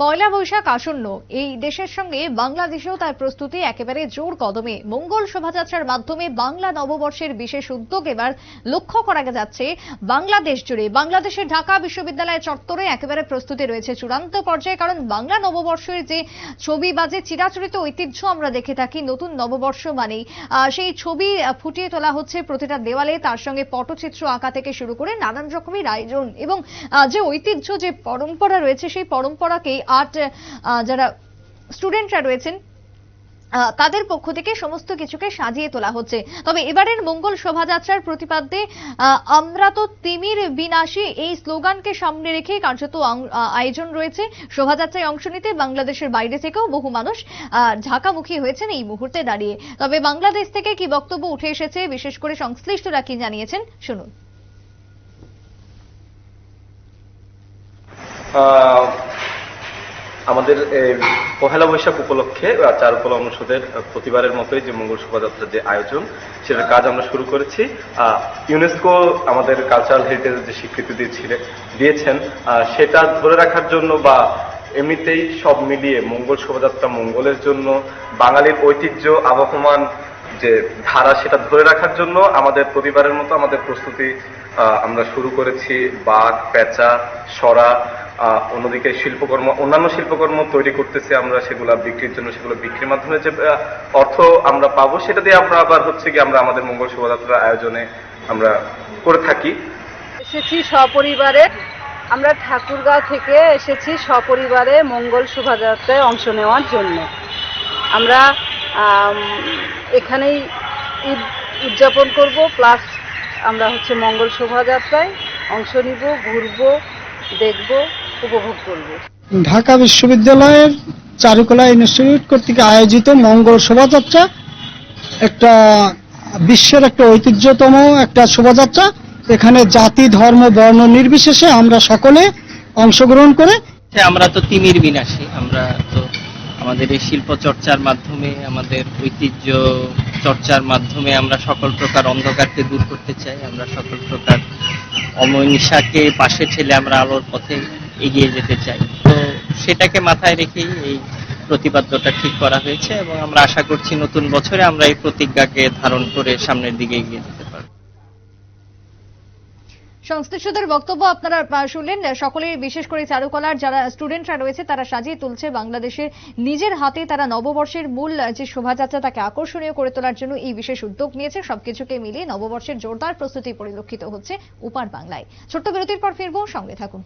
পয়লা বৈশাখ আসন্ন। এই দেশের সঙ্গে বাংলাদেশেও তার প্রস্তুতি একেবারে জোর কদমে। মঙ্গল শোভাযাত্রার মাধ্যমে বাংলা নববর্ষের বিশেষ উদ্যোগ এবার লক্ষ্য করা যাচ্ছে। বাংলাদেশ জুড়ে বাংলাদেশের ঢাকা বিশ্ববিদ্যালয় চত্বরে একেবারে প্রস্তুতি রয়েছে চূড়ান্ত পর্যায়ে, কারণ বাংলা নববর্ষের যে ছবি বা যে চিরাচরিত ঐতিহ্য আমরা দেখে থাকি, নতুন নববর্ষ মানেই সেই ছবি ফুটিয়ে তোলা হচ্ছে প্রতিটা দেওয়ালে, তার সঙ্গে পটচিত্র আঁকা থেকে শুরু করে নানান রকমের আয়োজন এবং যে ঐতিহ্য, যে পরম্পরা রয়েছে, সেই পরম্পরাকে আর্ট যারা স্টুডেন্টরা রয়েছেন তাদের পক্ষ থেকে সমস্ত কিছুকে সাজিয়ে তোলা হচ্ছে। তবে এবারের মঙ্গল শোভাযাত্রার প্রতিপাদ্যে আমরা তো তিমির বিনাশী এই স্লোগানকে সামনে রেখে কার্যত আয়োজন রয়েছে। শোভাযাত্রায় অংশ নিতে বাংলাদেশের বাইরে থেকেও বহু মানুষ ঢাকামুখী হয়েছেন এই মুহূর্তে দাঁড়িয়ে। তবে বাংলাদেশ থেকে কি বক্তব্য উঠে এসেছে, বিশেষ করে সংশ্লিষ্টরা কি জানিয়েছেন, শুনুন। আমাদের পহেলা বৈশাখ উপলক্ষে চারুকলা অনুষদের প্রতিবারের মতোই যে মঙ্গল শোভাযাত্রার যে আয়োজন, সেটার কাজ আমরা শুরু করেছি। ইউনেস্কো আমাদের কালচারাল হেরিটেজ যে স্বীকৃতি দিয়েছিল, দিয়েছেন সেটা ধরে রাখার জন্য বা এমনিতেই সব মিলিয়ে মঙ্গল শোভাযাত্রা মঙ্গলের জন্য, বাঙালির ঐতিহ্য, আবহমান যে ধারা, সেটা ধরে রাখার জন্য আমাদের প্রতিবারের মতো আমাদের প্রস্তুতি আমরা শুরু করেছি। বাঘ, পেঁচা, সরা অন্যদিকে শিল্পকর্ম, অন্যান্য শিল্পকর্ম তৈরি করতেছি আমরা, সেগুলো বিক্রির জন্য, সেগুলো বিক্রির মাধ্যমে যে অর্থ আমরা পাবো, সেটা দিয়ে আমরা আবার হচ্ছে কি আমরা আমাদের মঙ্গল শোভাযাত্রা আয়োজনে আমরা করে থাকি। এসেছি সপরিবারে, আমরা ঠাকুরগাঁও থেকে এসেছি সপরিবারে মঙ্গল শোভাযাত্রায় অংশ নেওয়ার জন্য। আমরা এখানেই ঈদ উদযাপন করব, প্লাস আমরা হচ্ছে মঙ্গল শোভাযাত্রায় অংশ নিব, ঘুরবো, দেখব। উপভোগ করব। ঢাকা বিশ্ববিদ্যালয়ের চারুকলা ইনস্টিটিউট কর্তৃক আয়োজিত মঙ্গল শোভাযাত্রা একটা বিশ্বের একটা ঐতিহ্যতম একটা শোভাযাত্রা। এখানে জাতি ধর্ম বর্ণ নির্বিশেষে আমরা সকলে অংশগ্রহণ করে আমরা তো তিমির বিনাশী আমরা তো আমাদের এই শিল্প চর্চার মাধ্যমে আমাদের ঐতিহ্য চর্চার মাধ্যমে আমরা সকল প্রকার অন্ধকারকে দূর করতে চাই। আমরা সকল প্রকার অমনিশাকে পাশে ঠেলে আমরা আলোর পথে এগিয়ে যেতে চাই। তো সেটাকে মাথায় রেখেই এই প্রতিপাদ্যটা ঠিক করা হয়েছে এবং আমরা আশা করছি নতুন বছরে আমরা এই প্রতিজ্ঞাকে ধারণ করে সামনের দিকে এগিয়ে যেতে পারব। সংশ্লিষ্টদের বক্তব্য আপনারা শুনলেন। সকলেই বিশেষ করে চারুকলার যারা স্টুডেন্টরা রয়েছে, তারা সাজিয়ে তুলছে বাংলাদেশের নিজের হাতে তারা নববর্ষের মূল যে শোভাযাত্রা তাকে আকর্ষণীয় করে তোলার জন্য এই বিশেষ উদ্যোগ নিয়েছে। সবকিছুকে মিলিয়ে নববর্ষের জোরদার প্রস্তুতি পরিলক্ষিত হচ্ছে উপার বাংলায়। ছোট্ট বিরতির পর ফিরবো, সঙ্গে থাকুন।